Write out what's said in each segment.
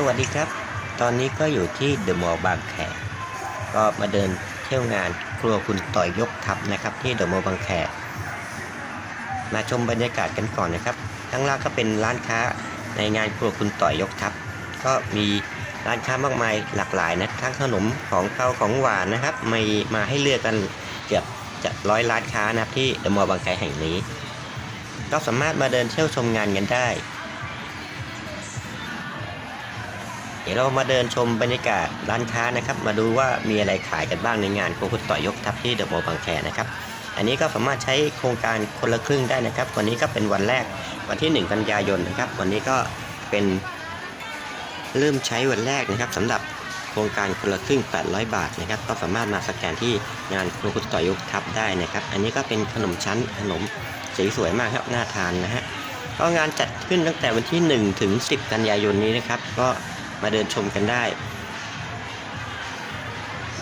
สวัสดีครับ ตอนนี้ก็อยู่ที่เดอะมอลล์บางแค ก็มาเดินเที่ยวงานครัวคุณต่อยยกทัพนะครับ ที่เดอะมอลล์บางแค มาชมบรรยากาศกันก่อนนะครับ ข้างล่างก็เป็นร้านค้าในงานครัวคุณต่อยยกทัพก็มีร้านค้ามากมายหลากหลายนะทั้งขนมของข้าของหวานนะครับมีมาให้เลือกกันเกือบจะร้อยร้านค้านะครับที่เดอะมอลล์บางแคแห่งนี้ ก็สามารถมาเดินเที่ยวชมงานกันได้ ดี๋ยวเรามาเดินชมบรรยากาศร้านค้านะครับ มาดูว่ามีอะไรขายกันบ้างในงานโคคุต่อยยกทัพที่เดอะมอลล์บางแคนะครับ อันนี้ก็สามารถใช้โครงการคนละครึ่งได้นะครับ วันนี้ก็เป็นวันแรกวันที่ 1 กันยายนนะครับ วันนี้ก็เป็นเริ่มใช้วันแรกนะครับสำหรับโครงการคนละครึ่ง 800 บาทนะครับ ก็สามารถมาสแกนที่งานโคคุต่อยกทัพได้นะครับ อันนี้ก็เป็นขนมชั้นขนมสีสวยมากครับน่าทานนะฮะก็งานจัดขึ้นตั้งแต่วันที่ 1 ถึง 10 กันยายนนี้นะครับ ก็ มาเดินชมกันได้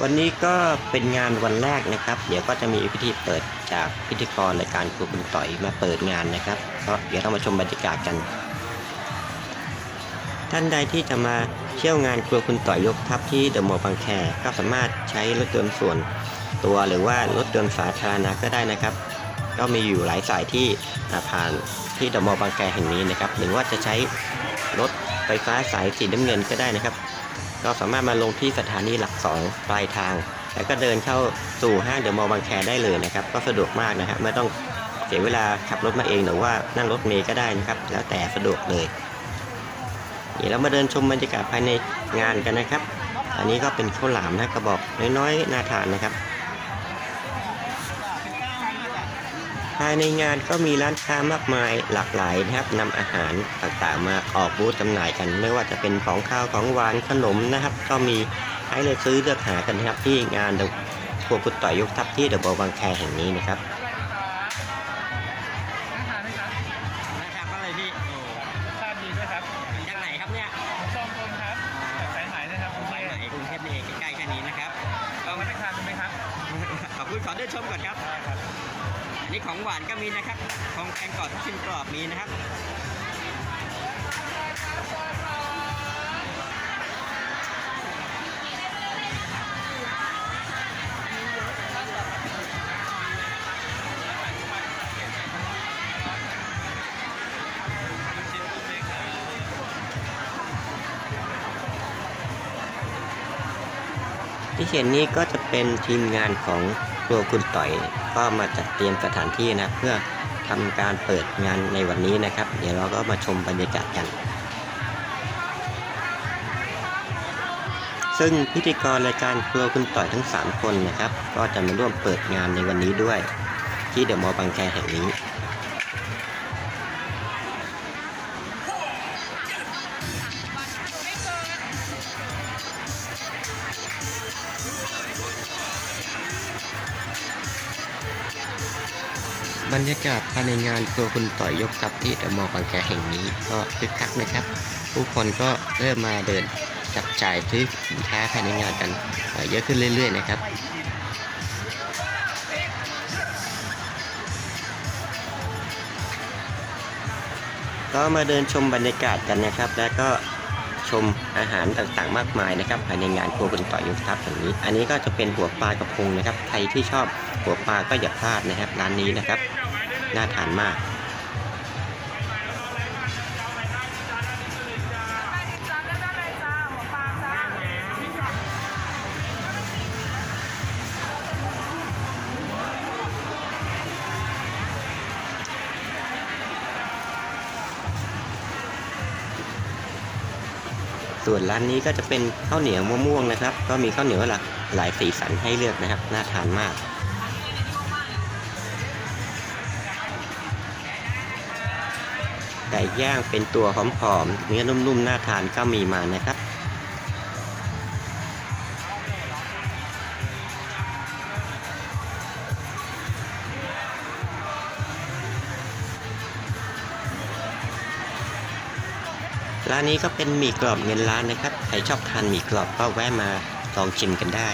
วันนี้ก็เป็นงานวันแรกนะครับ เดี๋ยวก็จะมีพิธีเปิดจากพิธีกรรายการครูคุณต่อยมาเปิดงานนะครับก็เดี๋ยวเรามาชมบรรยากาศกัน ท่านใดที่จะมาเที่ยวงานครัวคุณต่อยยกทัพที่เดอะมอลล์บางแคก็สามารถใช้รถยนต์ส่วนตัวหรือว่ารถยนต์สาธารณะก็ได้นะครับ ก็มีอยู่หลายสายที่ผ่านที่เดอะมอลล์บางแคแห่งนี้นะครับ หรือว่าจะใช้รถ ไฟฟ้าสายสีน้ำเงินก็ได้นะครับ ก็สามารถมาลงที่สถานีหลัก 2 ปลายทาง แล้วก็เดินเข้าสู่ห้างเดอะมอลล์บางแคได้เลยนะครับ ก็สะดวกมากนะครับไม่ต้องเสียเวลาขับรถมาเองหรือว่านั่งรถเมล์ก็ได้นะครับ แล้วแต่สะดวกเลยเดี๋ยวเรามาเดินชมบรรยากาศภายในงานกันนะครับ อันนี้ก็เป็นข้าวหลามนะกระบอกน้อยๆน่าทานนะครับ ภายในงานก็มีร้านค้ามากมายหลากหลายนะครับนำอาหารต่างๆมาออกบูธจำหน่ายกัน ไม่ว่าจะเป็นของข้าวของหวานขนมนะครับ ก็มีให้เลยซื้อเลือกหากันนะครับที่งานครัวกุดต่อยยกทัพที่เดอะบอลล์บางแคแห่งนี้นะครับนะครับก็เลยพี่โอ้ทราบดีด้วยครับจากไหนครับเนี่ยจอมพลครับจากสายไหมนะครับกรุงไปเทพไหนกรุงเทพนี่เองใกล้ๆแค่นี้นะครับเอามาได้ทานกันไหมครับขอบคุณขอเดินชมก่อนครับได้ครับอั นี่ของหวานก็มีนะครับ ของแกงกรอบทับทิมกรอบมีนะครับ ที่เห็นนี้ก็จะเป็นทีมงานของครัวคุณต่อย ก็มาจัดเตรียมสถานที่นะเพื่อทำการเปิดงานในวันนี้นะครับ เดี๋ยวเราก็มาชมบรรยากาศกัน ซึ่งพิธีกรรายการครัวคุณต่อยทั้ง 3 คนนะครับ ก็จะมาร่วมเปิดงานในวันนี้ด้วย ที่เดอะมอลล์บางแคแห่งนี้ บรรยากาศภายในงานครัวคุณต่อยยกทัพที่เดอะมอลล์บางแคแห่งนี้ก็คึกคักนะครับ ผู้คนก็เริ่มมาเดินจับจ่ายซื้อสินค้าภายในงานกันเอ่อเยอะขึ้นเรื่อย ๆ นะครับก็มาเดินชมบรรยากาศกันนะครับ แล้วก็ชมอาหารต่างๆมากมายนะครับภายในงานครัวคุณต่อยยกทัพแห่งนี้ อันนี้ก็จะเป็นหัวปลากระพงนะครับ ใครที่ชอบหัวปลาก็อย่าพลาดนะครับร้านนี้นะครับ น่าทานมาก ส่วนร้านนี้ก็จะเป็นข้าวเหนียวมะม่วงนะครับ ก็มีข้าวเหนียวหลากหลายสีสันให้เลือกนะครับ น่าทานมาก ไก่ย่างเป็นตัวหอมๆเนื้อนุ่มๆน่าทานก็มีมานะครับร้านนี้ก็เป็นหมี่กรอบเงินล้านนะครับ ใครชอบทานหมี่กรอบก็แวะมาลองชิมกันได้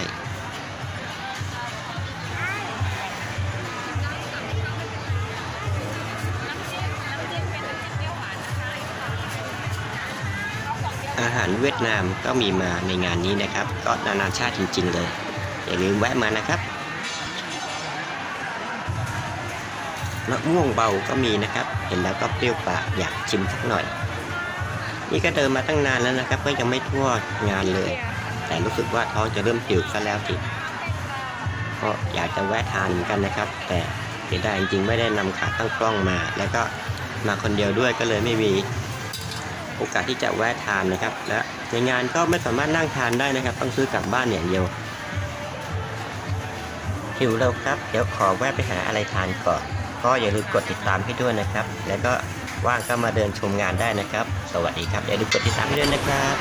อาหารเวียดนามก็มีมาในงานนี้นะครับ ก็นานาชาติจริง ๆ เลย อย่าลืมแวะมานะครับมะม่วงเบาก็มีนะครับ เห็นแล้วก็เปรี้ยวปากอยากชิมสักหน่อย นี่ก็เดินมาตั้งนานแล้วนะครับ ก็ยังไม่ทั่วงานเลย แต่รู้สึกว่าท้องจะเริ่มหิวซะแล้วสิก็อยากจะแวะทานเหมือนกันนะครับ แต่เสียดายจริงๆไม่ได้นำขาตั้งกล้องมา แล้วก็มาคนเดียวด้วยก็เลยไม่มี โอกาสที่จะแวะทานนะครับ และในงานก็ไม่สามารถนั่งทานได้นะครับ ต้องซื้อกลับบ้านอย่างเดียวหิวแล้วครับ เดี๋ยวขอแวะไปหาอะไรทานก่อน ก็อย่าลืมกดติดตามให้ด้วยนะครับ แล้วก็ว่างก็มาเดินชมงานได้นะครับ สวัสดีครับ อย่าลืมกดติดตามให้ด้วยนะครับ